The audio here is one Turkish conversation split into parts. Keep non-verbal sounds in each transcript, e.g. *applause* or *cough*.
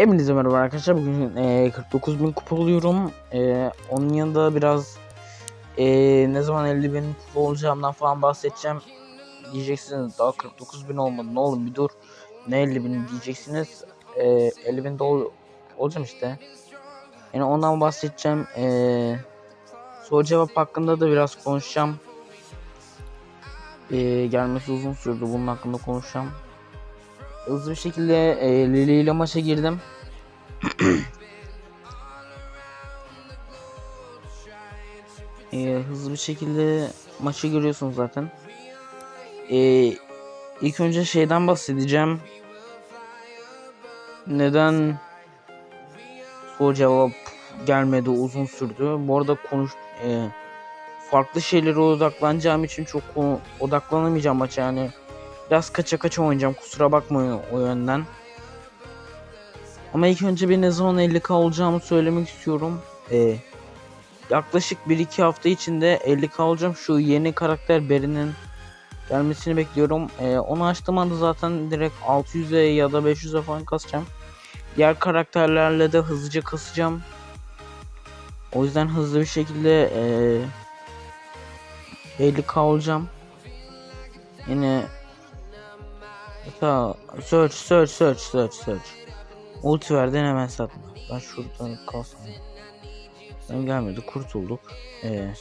Hepinize merhaba arkadaşlar. Bugün e, 49.000 kupa oluyorum. E, onun yanında biraz e, ne zaman 50.000 kupa olacağımdan falan bahsedeceğim. Diyeceksiniz daha 49.000 olmadı. Ne oğlum bir dur. Ne 50.000 diyeceksiniz. E, 50.000'de ol, olacağım işte. Yani ondan bahsedeceğim. E, soru cevap hakkında da biraz konuşacağım. E, gelmesi uzun sürdü. Bunun hakkında konuşacağım hızlı bir şekilde e, Lili ile maça girdim. *clears throat* e, hızlı bir şekilde maçı görüyorsunuz zaten. E, ilk önce şeyden bahsedeceğim. Neden soru cevap gelmedi uzun sürdü. Bu arada konuş e, farklı şeylere odaklanacağım için çok konu- odaklanamayacağım maça yani Biraz kaça kaça oynayacağım kusura bakmayın o yönden. Ama ilk önce bir ne zaman 50k olacağımı söylemek istiyorum. Ee, yaklaşık 1-2 hafta içinde 50k olacağım. Şu yeni karakter Beri'nin gelmesini bekliyorum. Ee, onu açtığım anda zaten direkt 600'e ya da 500'e falan kasacağım. Diğer karakterlerle de hızlıca kasacağım. O yüzden hızlı bir şekilde ee, 50k olacağım. Yine Ta search search search search search. Ulti verdin hemen satma. Ben şuradan kalsam. Ben gelmedi kurtulduk. Ee,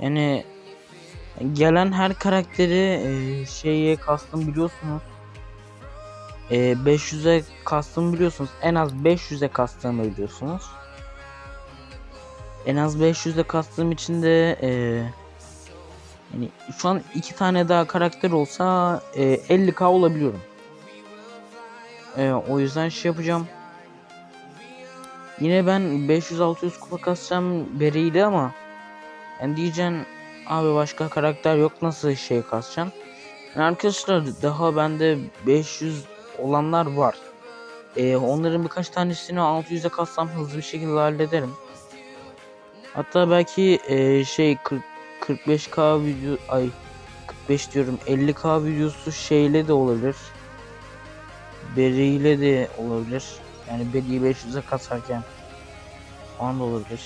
yani gelen her karakteri e, şeye kastım biliyorsunuz. E, 500'e kastım biliyorsunuz. En az 500'e kastığımı biliyorsunuz. En az 500'e kastığım için de eee yani şu an iki tane daha karakter olsa e, 50k olabiliyorum. E, o yüzden şey yapacağım. Yine ben 500-600 kupa kasacağım Beri'yle ama yani diyeceksin abi başka karakter yok nasıl şey kasacaksın? Yani arkadaşlar daha bende 500 olanlar var. E, onların birkaç tanesini 600'e kassam hızlı bir şekilde hallederim. Hatta belki e, şey 40 45k video ay 45 diyorum 50k videosu şeyle de olabilir. Beri de olabilir. Yani Beri'yi 500'e kasarken falan da olabilir.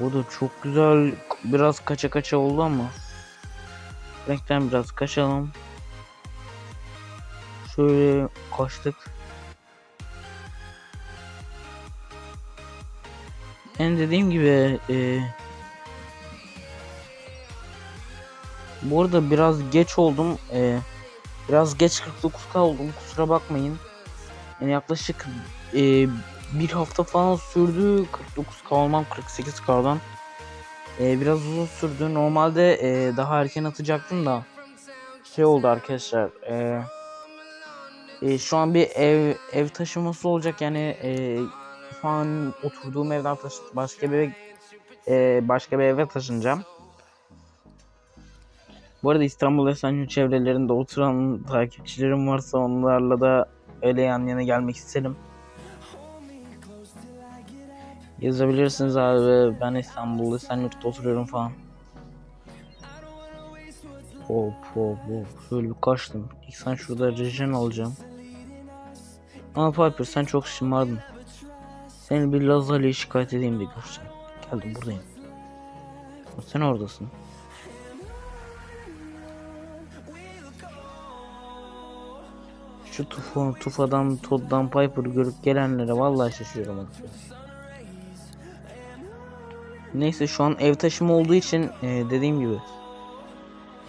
O da çok güzel biraz kaça kaça oldu ama renkten biraz kaçalım. Şöyle kaçtık. En dediğim gibi e, Bu arada biraz geç oldum. Ee, biraz geç 49k oldum. Kusura bakmayın. Yani yaklaşık e, bir hafta falan sürdü 49k olmam 48k'dan. Ee, biraz uzun sürdü. Normalde e, daha erken atacaktım da şey oldu arkadaşlar. E, e, şu an bir ev ev taşıması olacak yani e, şu oturduğum evden taşı başka bir e, başka bir eve taşınacağım. Bu arada İstanbul Esenyurt çevrelerinde oturan takipçilerim varsa onlarla da öyle yan yana gelmek isterim. Yazabilirsiniz abi ben İstanbul Esenyurt'ta oturuyorum falan. Hop hop hop şöyle bir kaçtım. İlk sen şurada rejen alacağım. Ama Piper sen çok şımardın. Seni bir Lazali'ye şikayet edeyim de göreceğim. Geldim buradayım. Sen oradasın. Şu Tufa, Tufa'dan, Todd'dan Piper görüp gelenlere vallahi açıkçası. Neyse şu an ev taşıma olduğu için e, dediğim gibi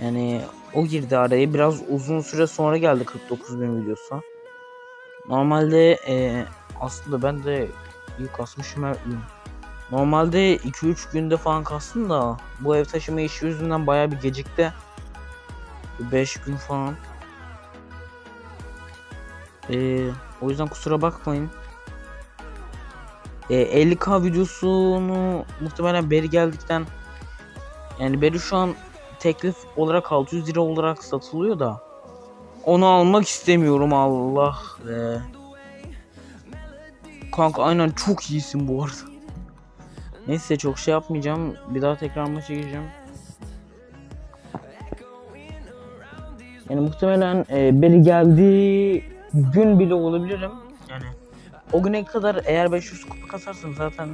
yani o girdi araya biraz uzun süre sonra geldi 49 bin videosu. Normalde e, aslında ben de iyi kasmışım her gün. Normalde 2-3 günde falan kastım da bu ev taşıma işi yüzünden baya bir gecikti. 5 gün falan. Ee, o yüzden kusura bakmayın. Ee, 50k videosunu muhtemelen beri geldikten yani beri şu an teklif olarak 600 lira olarak satılıyor da onu almak istemiyorum Allah be. Kanka aynen çok iyisin bu arada. Neyse çok şey yapmayacağım. Bir daha tekrar maça gireceğim. Yani muhtemelen e, beri geldi gün bile olabilirim. Yani o güne kadar eğer 500 kupa kasarsam zaten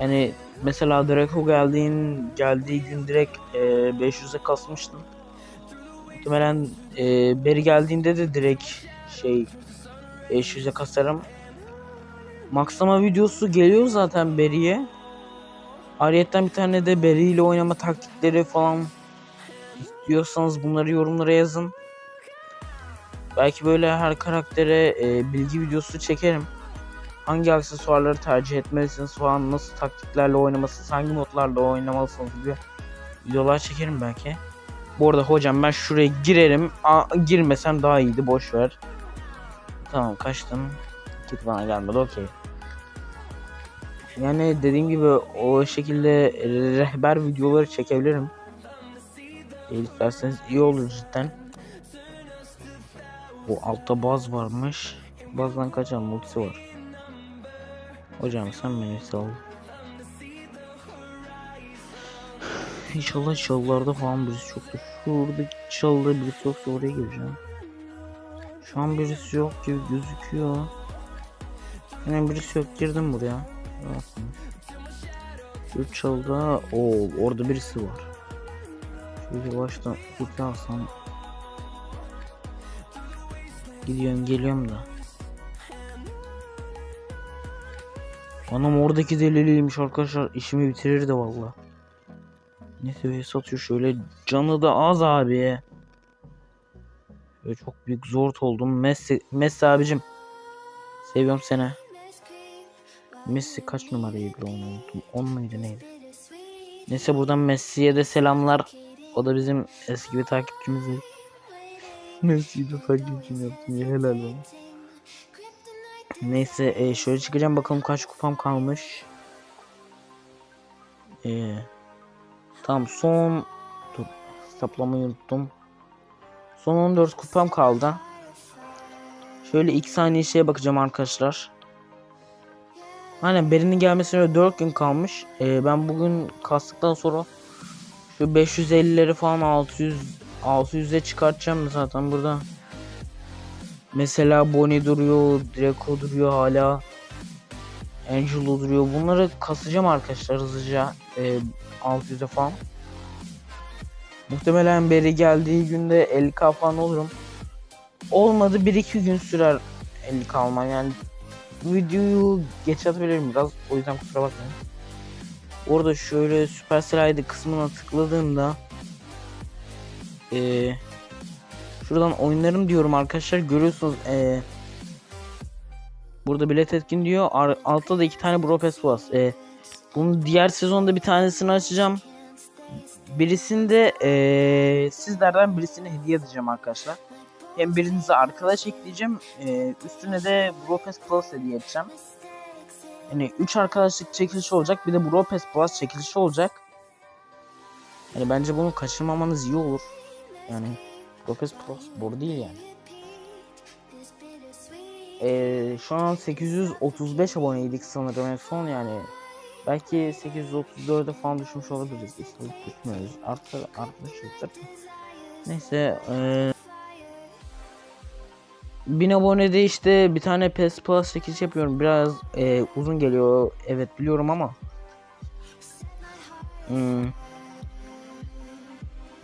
yani mesela Draco geldiğin geldiği gün direkt e, 500'e kasmıştım. Muhtemelen e, beri geldiğinde de direkt şey 500'e kasarım. Maxlama videosu geliyor zaten Beri'ye. Ayrıyeten bir tane de Beri ile oynama taktikleri falan istiyorsanız bunları yorumlara yazın. Belki böyle her karaktere e, bilgi videosu çekerim. Hangi aksesuarları tercih etmelisiniz falan, nasıl taktiklerle oynamalısınız, hangi modlarla oynamalısınız gibi videolar çekerim belki. Bu arada hocam ben şuraya girerim. Aa, girmesem daha iyiydi boş ver. Tamam kaçtım. Git bana gelmedi okey. Yani dediğim gibi o şekilde rehber videoları çekebilirim. Değil isterseniz iyi olur cidden. Bu altta baz varmış. Bazdan kaçan multisi var. Hocam sen beni sal. İnşallah çalılarda falan birisi çoktur. Şurada çalıda birisi yoksa oraya gireceğim. Şu an birisi yok gibi gözüküyor. Yine birisi yok girdim buraya. Rahatsınız. Şu çalıda o orada birisi var. Şöyle baştan ulti alsam. Gidiyorum geliyorum da. Anam oradaki deliliymiş arkadaşlar. işimi bitirir de valla. Ne seviye satıyor şöyle. Canı da az abi. Böyle çok büyük zor oldum. Messi, Messi abicim. Seviyorum seni. Messi kaç numaraydı onu unuttum. 10 muydu neydi? Neyse buradan Messi'ye de selamlar. O da bizim eski bir takipçimiz. Messi'yi de takipçim yaptım ya helal olsun. Neyse e, şöyle çıkacağım bakalım kaç kupam kalmış. E, tamam son dur hesaplamayı unuttum. Son 14 kupam kaldı. Şöyle 2 saniye şeye bakacağım arkadaşlar. Aynen Beri'nin gelmesine 4 gün kalmış. E, ben bugün kastıktan sonra şu 550'leri falan 600 600'e çıkartacağım zaten burada. Mesela Bonnie duruyor, Draco duruyor hala. Angelo duruyor. Bunları kasacağım arkadaşlar hızlıca. E, 600'e falan. Muhtemelen beri geldiği günde 50k falan olurum. Olmadı 1-2 gün sürer 50k almam yani. Videoyu geç atabilirim biraz. O yüzden kusura bakmayın. Orada şöyle Supercell ID kısmına tıkladığımda eee Şuradan oynarım diyorum arkadaşlar. Görüyorsunuz ee, burada bilet etkin diyor. Ar altta da iki tane Bro var. E, bunu diğer sezonda bir tanesini açacağım. Birisinde ee, sizlerden birisini hediye edeceğim arkadaşlar. Hem birinize arkadaş ekleyeceğim. E, üstüne de Bro Pass Plus hediye edeceğim. Yani 3 arkadaşlık çekilişi olacak. Bir de Bro Plus çekilişi olacak. Yani bence bunu kaçırmamanız iyi olur. Yani Lopez Plus boru değil yani. Ee, şu an 835 aboneydik sanırım en son yani. Belki 834'e falan düşmüş olabiliriz. İşte düşmüyoruz. Artı artmışızdır. Neyse. Ee, 1000 abonede işte bir tane PES Plus 8 yapıyorum. Biraz e, uzun geliyor. Evet biliyorum ama. Hmm.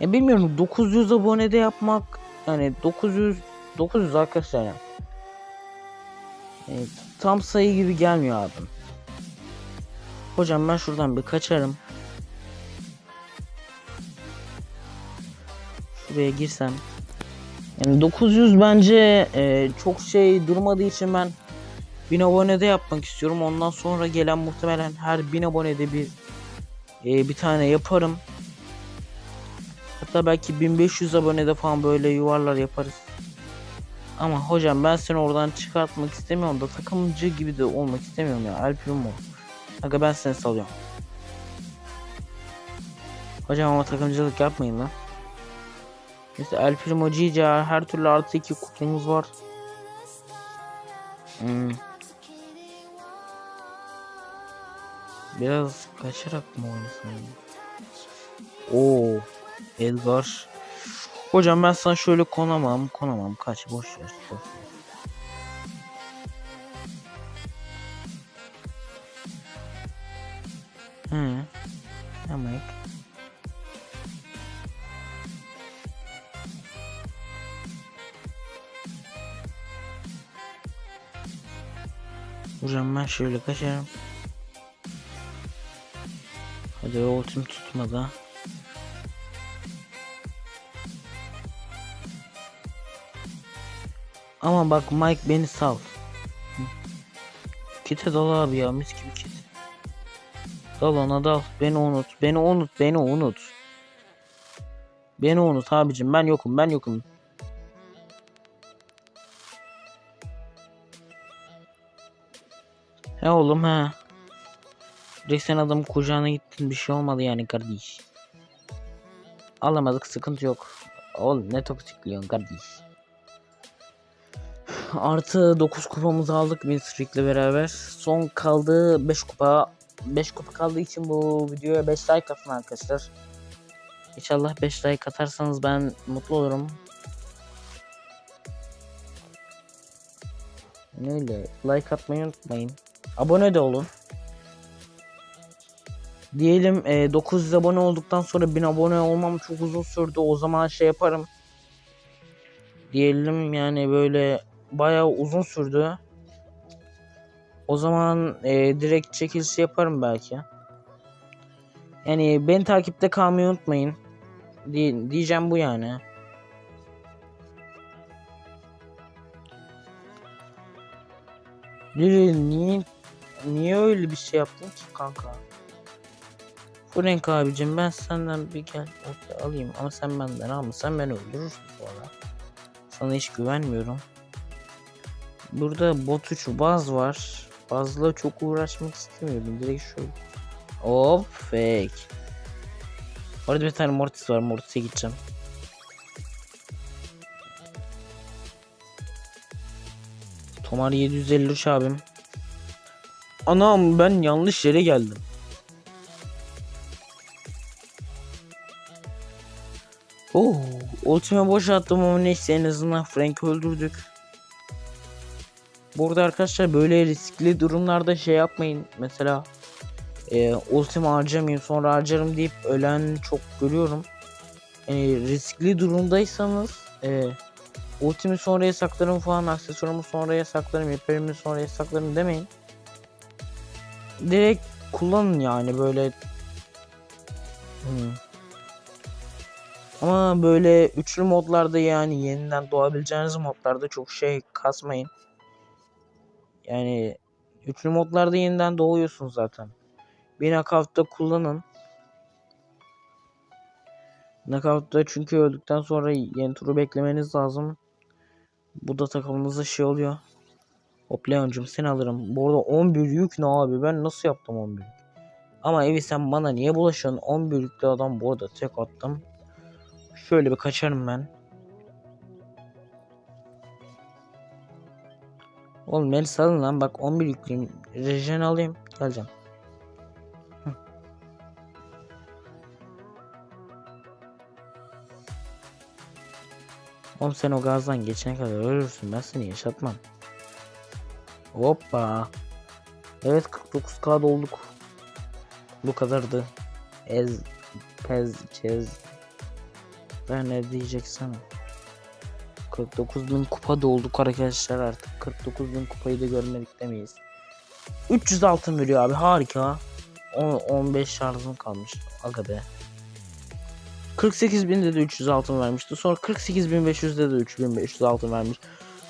Ya bilmiyorum 900 abonede yapmak yani 900 900 arkadaşlar yani. Evet, tam sayı gibi gelmiyor abim. Hocam ben şuradan bir kaçarım. Şuraya girsem. Yani 900 bence e, çok şey durmadığı için ben 1000 abonede yapmak istiyorum. Ondan sonra gelen muhtemelen her 1000 abonede bir e, bir tane yaparım. Hatta belki 1500 abonede falan böyle yuvarlar yaparız. Ama hocam ben seni oradan çıkartmak istemiyorum da takımcı gibi de olmak istemiyorum ya. El Primo. Aga ben seni salıyorum. Hocam ama takımcılık yapmayın lan. Neyse El Primo GC her türlü artı 2 kutumuz var. Hmm. Biraz kaçarak mı oynasın? Oo el var. Hocam ben sana şöyle konamam, konamam. Kaç boş ver. Boş ver. Hmm. Tamam. Hocam ben şöyle kaçarım. Hadi ultim tutmadı. Ama bak Mike beni sal. Kite dal abi ya mis gibi kit. Dal ona dal. Beni unut. Beni unut. Beni unut. Beni unut abicim. Ben yokum. Ben yokum. He oğlum he. Direkt sen adamın kucağına gittin. Bir şey olmadı yani kardeş. Alamadık sıkıntı yok. Oğlum ne toksikliyorsun kardeş. Artı 9 kupamızı aldık Winstreak'le beraber. Son kaldığı 5 kupa. 5 kupa kaldığı için bu videoya 5 like atın arkadaşlar. İnşallah 5 like atarsanız ben mutlu olurum. Öyle like atmayı unutmayın. Abone de olun. Diyelim e, 900 abone olduktan sonra 1000 abone olmam çok uzun sürdü. O zaman şey yaparım. Diyelim yani böyle bayağı uzun sürdü. O zaman e, direkt çekilişi yaparım belki. Yani beni takipte kalmayı unutmayın. Diye, diyeceğim bu yani. Lili niye niye öyle bir şey yaptın ki kanka? Frank abicim ben senden bir gel ortaya alayım ama sen benden alma sen beni öldürürsün sonra. Sana hiç güvenmiyorum. Burada bot 3 baz var. Bazla çok uğraşmak istemiyorum. Direkt şöyle. Hop fake. Orada bir tane Mortis var. Mortis'e gideceğim. Tomar 753 abim. Anam ben yanlış yere geldim. Oh, ultime boş attım ama neyse en azından Frank'i öldürdük. Burada arkadaşlar böyle riskli durumlarda şey yapmayın. Mesela e, ultimi harcamayayım sonra harcarım deyip ölen çok görüyorum. E, riskli durumdaysanız e, ultimi sonraya saklarım falan aksesuarımı sonraya saklarım hiperimi sonraya saklarım demeyin. Direkt kullanın yani böyle hmm. Ama böyle üçlü modlarda yani yeniden doğabileceğiniz modlarda çok şey kasmayın. Yani üçlü modlarda yeniden doğuyorsun zaten. Bir knockout'ta kullanın. Knockout'ta çünkü öldükten sonra yeni turu beklemeniz lazım. Bu da takımınızda şey oluyor. Hop Leon'cum seni alırım. Bu arada 11 yük ne abi ben nasıl yaptım 11 yük? Ama evi sen bana niye bulaşıyorsun? 11 yüklü adam bu arada tek attım. Şöyle bir kaçarım ben. Oğlum beni salın lan bak 11 yükleyeyim. Rejen alayım. Geleceğim. Hı. Oğlum sen o gazdan geçene kadar ölürsün. Ben seni yaşatmam. Hoppa. Evet 49k olduk. Bu kadardı. Ez, pez, çez. Ben ne diyeceksin? 49 bin kupa dolduk arkadaşlar artık. 49 bin kupayı da görmedik demeyiz. 300 altın veriyor abi harika. 10, 15 şarjım kalmış. Aga be. 48 binde de 300 altın vermişti. Sonra 48.500'de de 3500 altın vermiş.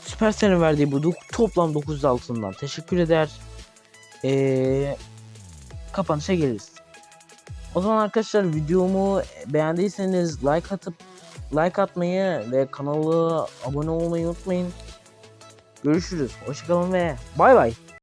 Supercell'in verdiği bu toplam 900 altından teşekkür eder. Ee, kapanışa geliriz. O zaman arkadaşlar videomu beğendiyseniz like atıp like atmayı ve kanala abone olmayı unutmayın. Görüşürüz. Hoşçakalın ve bay bay.